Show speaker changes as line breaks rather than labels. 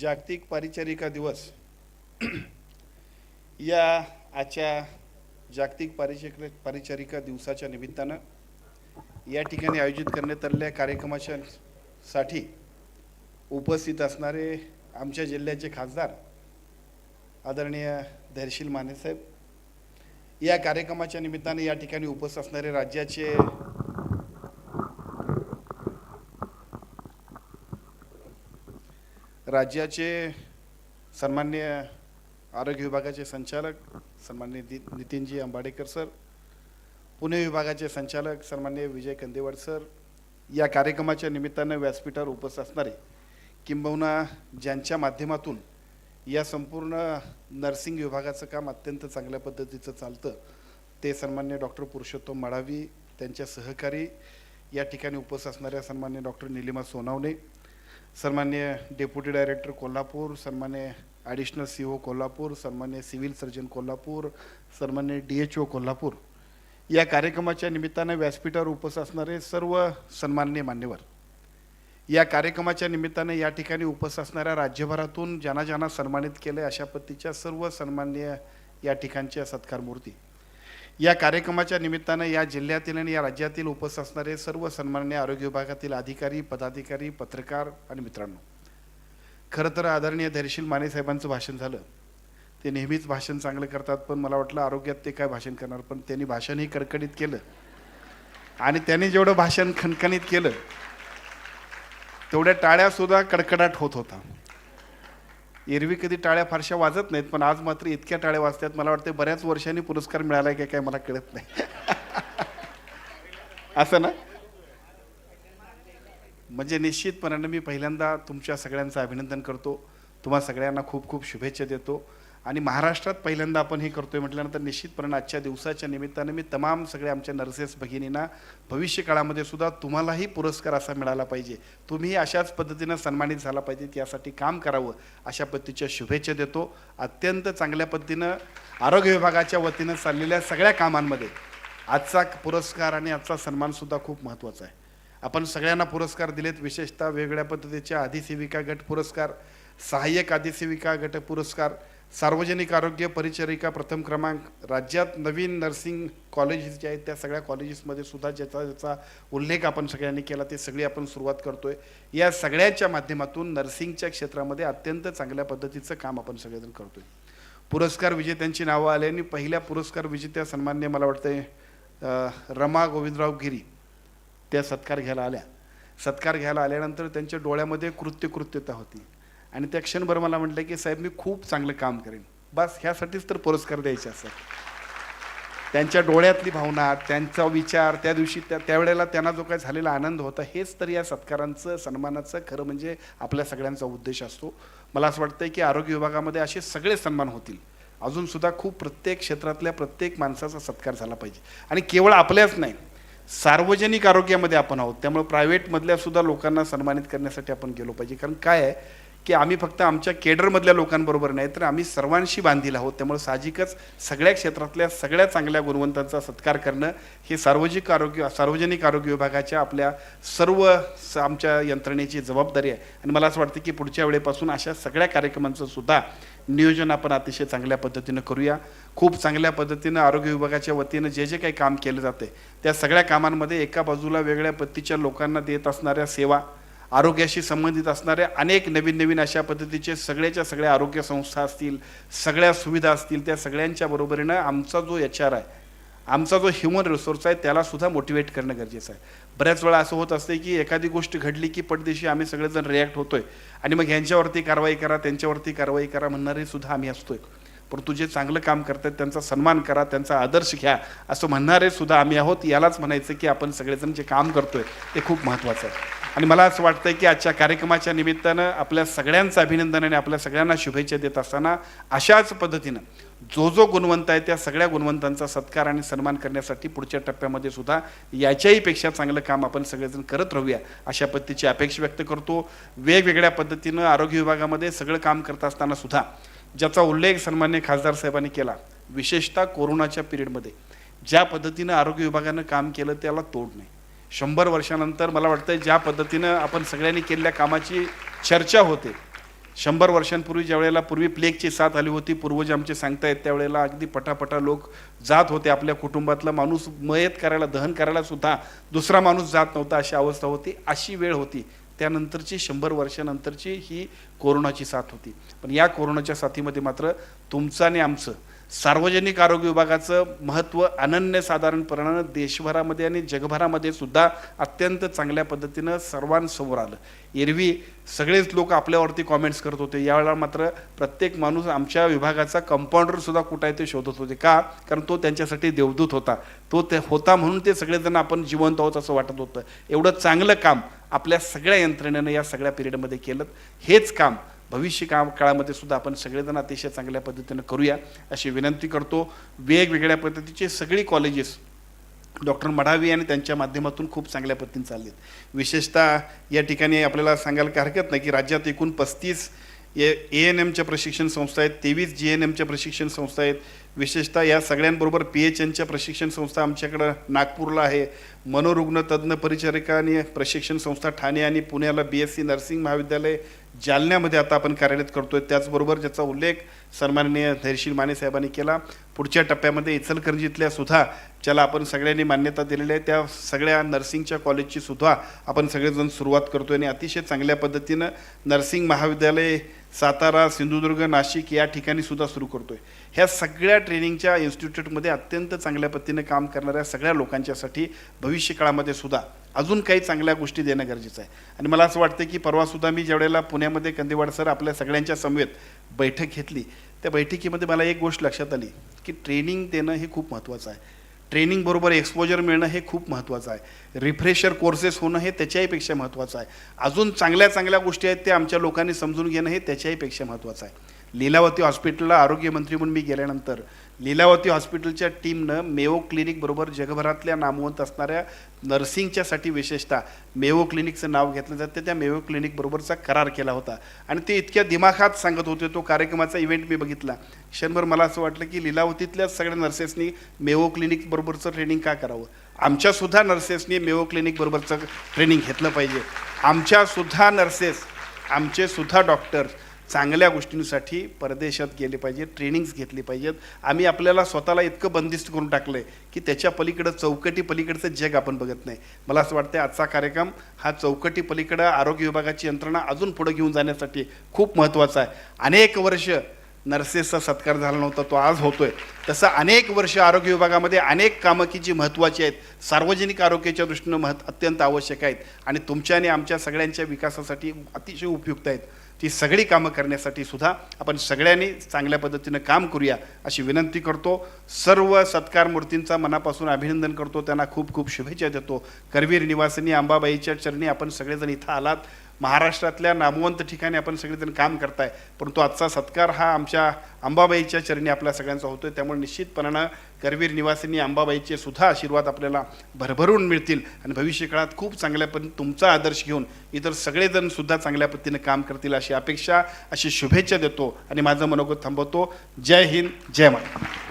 जागतिक परिचारिका दिवस. या आजच्या जागतिक परिचक परिचारिका दिवसाच्या निमित्तानं या ठिकाणी आयोजित करण्यात आलेल्या कार्यक्रमाच्या साठी उपस्थित असणारे आमच्या जिल्ह्याचे खासदार आदरणीय धैर्यशील मानेसाहेब या कार्यक्रमाच्या निमित्ताने या ठिकाणी उपस्थित असणारे राज्याचे राज्याचे सन्मान्य आरोग्य विभागाचे संचालक सन्मान्य दि नितीनजी अंबाडेकर सर पुणे विभागाचे संचालक सन्मान्य विजय कंदेवाड सर या कार्यक्रमाच्या निमित्तानं व्यासपीठावर उपस्थित असणारे किंबहुना ज्यांच्या माध्यमातून या संपूर्ण नर्सिंग विभागाचं काम अत्यंत चांगल्या पद्धतीचं चालतं ते सन्मान्य डॉक्टर पुरुषोत्तम मडावी त्यांच्या सहकारी या ठिकाणी उपस्थित असणाऱ्या सन्मान्य डॉक्टर निलिमा सोनावणे सन्मान्य डेप्युटी डायरेक्टर कोल्हापूर सन्मान्य ॲडिशनल सी ओ कोल्हापूर सन्मान्य सिव्हिल सर्जन कोल्हापूर सन्मान्य डी एच ओ कोल्हापूर. या कार्यक्रमाच्या निमित्तानं व्यासपीठावर उपस्थित असणारे सर्व सन्मान्य मान्यवर या कार्यक्रमाच्या निमित्तानं या ठिकाणी उपस्थित असणाऱ्या राज्यभरातून ज्यांना ज्यांना सन्मानित आहे अशा पद्धतीच्या सर्व सन्मान्य या ठिकाणच्या सत्कारमूर्ती या कार्यक्रमाच्या निमित्तानं या जिल्ह्यातील आणि या राज्यातील उपस्थित असणारे सर्व सन्मान्य आरोग्य विभागातील अधिकारी पदाधिकारी पत्रकार आणि मित्रांनो खरं तर आदरणीय धैर्यशील माने साहेबांचं भाषण झालं. ते नेहमीच भाषण चांगलं करतात पण मला वाटलं आरोग्यात ते काय भाषण करणार पण त्यांनी भाषणही कडकडीत केलं. आणि त्यांनी जेवढं भाषण खणखणीत केलं तेवढ्या टाळ्यासुद्धा कडकडाट होत होता. एरवी कधी टाळ्या फारशा वाजत नाहीत पण आज मात्र इतक्या टाळ्या वाजतात मला वाटते बऱ्याच वर्षांनी पुरस्कार मिळाला की काय मला कळत नाही. असं ना? म्हणजे निश्चितपणानं मी पहिल्यांदा तुमच्या सगळ्यांचं अभिनंदन करतो. तुम्हा सगळ्यांना खूप खूप शुभेच्छा देतो. आणि महाराष्ट्रात पहिल्यांदा आपण हे करतोय म्हटल्यानंतर निश्चितपणे आजच्या दिवसाच्या निमित्तानं मी तमाम सगळ्या आमच्या नर्सेस भगिनींना भविष्य काळामध्ये सुद्धा तुम्हालाही पुरस्कार असा मिळाला पाहिजे. तुम्ही अशाच पद्धतीनं सन्मानित झाला पाहिजे यासाठी काम करावं अशा पद्धतीच्या शुभेच्छा देतो. अत्यंत चांगल्या पद्धतीनं आरोग्य विभागाच्या वतीनं चाललेल्या सगळ्या कामांमध्ये आजचा पुरस्कार आणि आजचा सन्मानसुद्धा खूप महत्त्वाचा आहे. आपण सगळ्यांना पुरस्कार दिलेत विशेषतः वेगळ्या पद्धतीच्या अधिसेविका गट पुरस्कार सहाय्यक अधिसेविका गट पुरस्कार सार्वजनिक आरोग्य परिचारिका प्रथम क्रमांक राज्यात नवीन नर्सिंग कॉलेजेस जे आहेत त्या सगळ्या कॉलेजेसमध्ये सुद्धा ज्याचा ज्याचा उल्लेख आपण सगळ्यांनी केला ते सगळी आपण सुरुवात करतोय. या सगळ्याच्या माध्यमातून नर्सिंगच्या क्षेत्रामध्ये अत्यंत चांगल्या पद्धतीचं काम आपण सगळेजण करतोय. पुरस्कार विजेत्यांची नावं आली आणि पहिल्या पुरस्कार विजेत्या सन्मान्य मला वाटतंय रमा गोविंदराव गिरी त्या सत्कार घ्यायला आल्या. सत्कार घ्यायला आल्यानंतर त्यांच्या डोळ्यामध्ये कृत्यकृत्यता होती. आणि त्या क्षणभर मला म्हटलं की साहेब मी खूप चांगलं काम करेन. बस ह्यासाठीच तर पुरस्कार द्यायचे असतात त्यांच्या डोळ्यातली भावना त्यांचा विचार त्या दिवशी त्या त्यावेळेला त्यांना जो काय झालेला आनंद होता हेच तर या सत्कारांचं सन्मानाचं खरं म्हणजे आपल्या सगळ्यांचा उद्देश असतो. मला असं वाटतं की आरोग्य विभागामध्ये असे सगळे सन्मान होतील. अजून सुद्धा खूप प्रत्येक क्षेत्रातल्या प्रत्येक माणसाचा सत्कार झाला पाहिजे. आणि केवळ आपल्याच नाही सार्वजनिक आरोग्यामध्ये आपण आहोत. त्यामुळे प्रायव्हेटमधल्या सुद्धा लोकांना सन्मानित करण्यासाठी आपण गेलो पाहिजे. कारण काय आहे की आम्ही फक्त आमच्या केडरमधल्या लोकांबरोबर नाही तर आम्ही सर्वांशी बांधील आहोत. त्यामुळे साहजिकच सगळ्या क्षेत्रातल्या सगळ्या चांगल्या गुणवंतांचा सत्कार करणं हे सार्वजनिक आरोग्य सार्वजनिक आरोग्य विभागाच्या आपल्या सर्व स- आमच्या यंत्रणेची जबाबदारी आहे. आणि मला असं वाटतं की पुढच्या वेळेपासून अशा सगळ्या कार्यक्रमांचं सुद्धा नियोजन आपण अतिशय चांगल्या पद्धतीनं करूया. खूप चांगल्या पद्धतीनं आरोग्य विभागाच्या वतीनं जे जे काही काम केलं जाते त्या सगळ्या कामांमध्ये एका बाजूला वेगळ्या पद्धतीच्या लोकांना देत असणाऱ्या सेवा आरोग्याशी संबंधित असणाऱ्या अनेक नवीन नवीन अशा पद्धतीचे सगळ्याच्या सगळ्या आरोग्य संस्था असतील सगळ्या सुविधा असतील त्या सगळ्यांच्या बरोबरीनं आमचा जो एच आर आहे आमचा जो ह्युमन रिसोर्स आहे त्यालासुद्धा मोटिवेट करणं गरजेचं आहे. बऱ्याच वेळा असं होत असते की एखादी गोष्ट घडली की पटदिशी आम्ही सगळेजण रिॲक्ट होतोय आणि मग ह्यांच्यावरती कारवाई करा त्यांच्यावरती कारवाई करा म्हणणारे सुद्धा आम्ही असतोय. परंतु जे चांगलं काम करतात त्यांचा सन्मान करा त्यांचा आदर्श घ्या असं म्हणणारे सुद्धा आम्ही आहोत. यालाच म्हणायचं की आपण सगळेजण जे काम करतोय ते खूप महत्त्वाचं आहे. आणि मला असं वाटतं की आजच्या कार्यक्रमाच्या निमित्तानं आपल्या सगळ्यांचं अभिनंदन आणि आपल्या सगळ्यांना शुभेच्छा देत असताना अशाच पद्धतीनं जो जो गुणवंत आहे त्या सगळ्या गुणवंतांचा सत्कार आणि सन्मान करण्यासाठी पुढच्या टप्प्यामध्ये सुद्धा याच्याही पेक्षा चांगलं काम आपण सगळेजण करत राहूया अशा पद्धतीची अपेक्षा व्यक्त करतो. वेगवेगळ्या पद्धतीनं आरोग्य विभागामध्ये सगळं काम करत असताना सुद्धा ज्याचा उल्लेख सन्मान्य खासदार साहेबांनी केला विशेषतः कोरोनाच्या पिरियडमध्ये ज्या पद्धतीनं आरोग्य विभागानं काम केलं त्याला तोड नाही. शंभर वर्षानंतर मला वाटतं ज्या पद्धतीनं आपण सगळ्यांनी केलेल्या कामाची चर्चा होते. शंभर वर्षांपूर्वी ज्या वेळेला पूर्वी प्लेगची साथ आली होती पूर्वज आमचे सांगतायत त्यावेळेला अगदी पटापटा लोक जात होते आपल्या कुटुंबातला. माणूस मयत करायला दहन करायला सुद्धा दुसरा माणूस जात नव्हता अशी अवस्था होती अशी वेळ होती. त्यानंतरची शंभर वर्षानंतरची ही कोरोनाची साथ होती. पण या कोरोनाच्या साथीमध्ये मात्र तुमचं आणि आमचं सार्वजनिक आरोग्य विभागाचं महत्त्व अनन्यसाधारणपणानं देशभरामध्ये आणि जगभरामध्ये सुद्धा अत्यंत चांगल्या पद्धतीनं सर्वांसमोर आलं. एरवी सगळेच लोक आपल्यावरती कॉमेंट्स करत होते. यावेळेला मात्र प्रत्येक माणूस आमच्या विभागाचा कंपाऊंडरसुद्धा कुठं आहे ते शोधत होते. का? कारण तो त्यांच्यासाठी देवदूत होता. तो ते होता म्हणून ते सगळेजण आपण जिवंत आहोत असं वाटत होतं. एवढं चांगलं काम आपल्या सगळ्या यंत्रणेनं या सगळ्या पिरियडमध्ये केलं. हेच काम भविष्य काम काळामध्ये सुद्धा आपण सगळेजण अतिशय चांगल्या पद्धतीनं करूया अशी विनंती करतो. वेगवेगळ्या पद्धतीचे सगळी कॉलेजेस डॉक्टर मढावी आणि त्यांच्या माध्यमातून खूप चांगल्या पद्धतीने आहेत विशेषतः या ठिकाणी आपल्याला सांगायला काही हरकत नाही की राज्यात एकूण पस्तीस ए एन एमच्या प्रशिक्षण संस्था आहेत तेवीस जी एन एमच्या प्रशिक्षण संस्था आहेत. विशेषतः या सगळ्यांबरोबर पी एच एनच्या प्रशिक्षण संस्था आमच्याकडं नागपूरला आहे. मनोरुग्ण तज्ज्ञ परिचारिका आणि प्रशिक्षण संस्था ठाणे आणि पुण्याला बी एस सी नर्सिंग महाविद्यालय जालन्यामध्ये आता आपण कार्यरत करतोय. त्याचबरोबर ज्याचा उल्लेख सन्माननीय धैर्यशील माने साहेबांनी केला पुढच्या टप्प्यामध्ये इचलकरंजीतल्या सुद्धा ज्याला आपण सगळ्यांनी मान्यता दिलेली आहे त्या सगळ्या नर्सिंगच्या कॉलेजची सुद्धा आपण सगळेजण सुरुवात करतोय. आणि अतिशय चांगल्या पद्धतीनं नर्सिंग महाविद्यालय सातारा सिंधुदुर्ग नाशिक या ठिकाणी सुद्धा सुरू करतोय. ह्या सगळ्या ट्रेनिंगच्या इन्स्टिट्यूटमध्ये अत्यंत चांगल्या पद्धतीने काम करणाऱ्या सगळ्या लोकांच्यासाठी भविष्य काळामध्ये सुद्धा अजून काही चांगल्या गोष्टी देणं गरजेचं आहे. आणि मला असं वाटतं की परवासुद्धा मी ज्यावेळेला पुण्यामध्ये कंदेवाड सर आपल्या सगळ्यांच्या समवेत बैठक घेतली त्या बैठकीमध्ये मला एक गोष्ट लक्षात आली की ट्रेनिंग देणं हे खूप महत्त्वाचं आहे. ट्रेनिंगबरोबर एक्सपोजर मिळणं हे खूप महत्त्वाचं आहे. रिफ्रेशर कोर्सेस होणं हे त्याच्याहीपेक्षा महत्त्वाचं आहे. अजून चांगल्या चांगल्या गोष्टी आहेत त्या आमच्या लोकांनी समजून घेणं हे त्याच्याहीपेक्षा महत्त्वाचं आहे. लीलावती हॉस्पिटलला आरोग्यमंत्री म्हणून मी गेल्यानंतर लीलावती हॉस्पिटलच्या टीमनं मेओ क्लिनिक बरोबर जगभरातल्या नामवंत असणाऱ्या नर्सिंगच्यासाठी विशेषतः मेओ क्लिनिकचं नाव घेतलं जातं. त्या मेओ क्लिनिक बरोबरचा करार केला होता. आणि ते इतक्या दिमाखात सांगत होते तो कार्यक्रमाचा इव्हेंट मी बघितला. क्षणभर मला असं वाटलं की लीलावतीतल्या सगळ्या नर्सेसनी मेओ क्लिनिक बरोबरचं ट्रेनिंग का करावं? आमच्यासुद्धा नर्सेसनी मेओ क्लिनिक बरोबरचं ट्रेनिंग घेतलं पाहिजे. आमच्यासुद्धा नर्सेस आमचे सुद्धा चांगल्या गोष्टींसाठी परदेशात गेले पाहिजे ट्रेनिंग्स घेतली पाहिजेत. आम्ही आपल्याला स्वतःला इतकं बंदिस्त करून टाकलं आहे की त्याच्या पलीकडं चौकटी पलीकडचं जग आपण बघत नाही. मला असं वाटतं आजचा कार्यक्रम हा चौकटी पलीकडं आरोग्य विभागाची यंत्रणा अजून पुढे घेऊन जाण्यासाठी खूप महत्त्वाचा आहे. अनेक वर्ष नर्सेसचा सत्कार झाला नव्हता तो आज होतो आहे तसं अनेक वर्ष आरोग्य विभागामध्ये अनेक कामं की जी महत्त्वाची आहेत सार्वजनिक आरोग्याच्या दृष्टीनं महत् अत्यंत आवश्यक आहेत आणि तुमच्या आणि आमच्या सगळ्यांच्या विकासासाठी अतिशय उपयुक्त आहेत. ती सगळी कामं करण्यासाठी सुद्धा आपण सगळ्यांनी चांगल्या पद्धतीनं काम करूया अशी विनंती करतो. सर्व सत्कार मूर्तींचा मनापासून अभिनंदन करतो. त्यांना खूप खूप शुभेच्छा देतो. करवीर निवासिनी अंबाबाईच्या चरणी आपण सगळेजण इथं आलात. महाराष्ट्रातल्या नामवंत ठिकाणी आपण सगळेजण काम करताय परंतु आजचा सत्कार हा आमच्या अंबाबाईच्या चरणी आपल्या सगळ्यांचा होतोय. त्यामुळे निश्चितपणानं करवीर निवासिनी अंबाबाईचे सुद्धा आशीर्वाद आपल्याला भरभरून मिळतील आणि भविष्य काळात खूप चांगल्या पण तुमचा आदर्श घेऊन इतर सगळेजण सुद्धा चांगल्या पद्धतीने काम करतील अशी अपेक्षा अशी शुभेच्छा देतो आणि माझं मनोगत थांबवतो. जय हिंद जय महाराष्ट्र.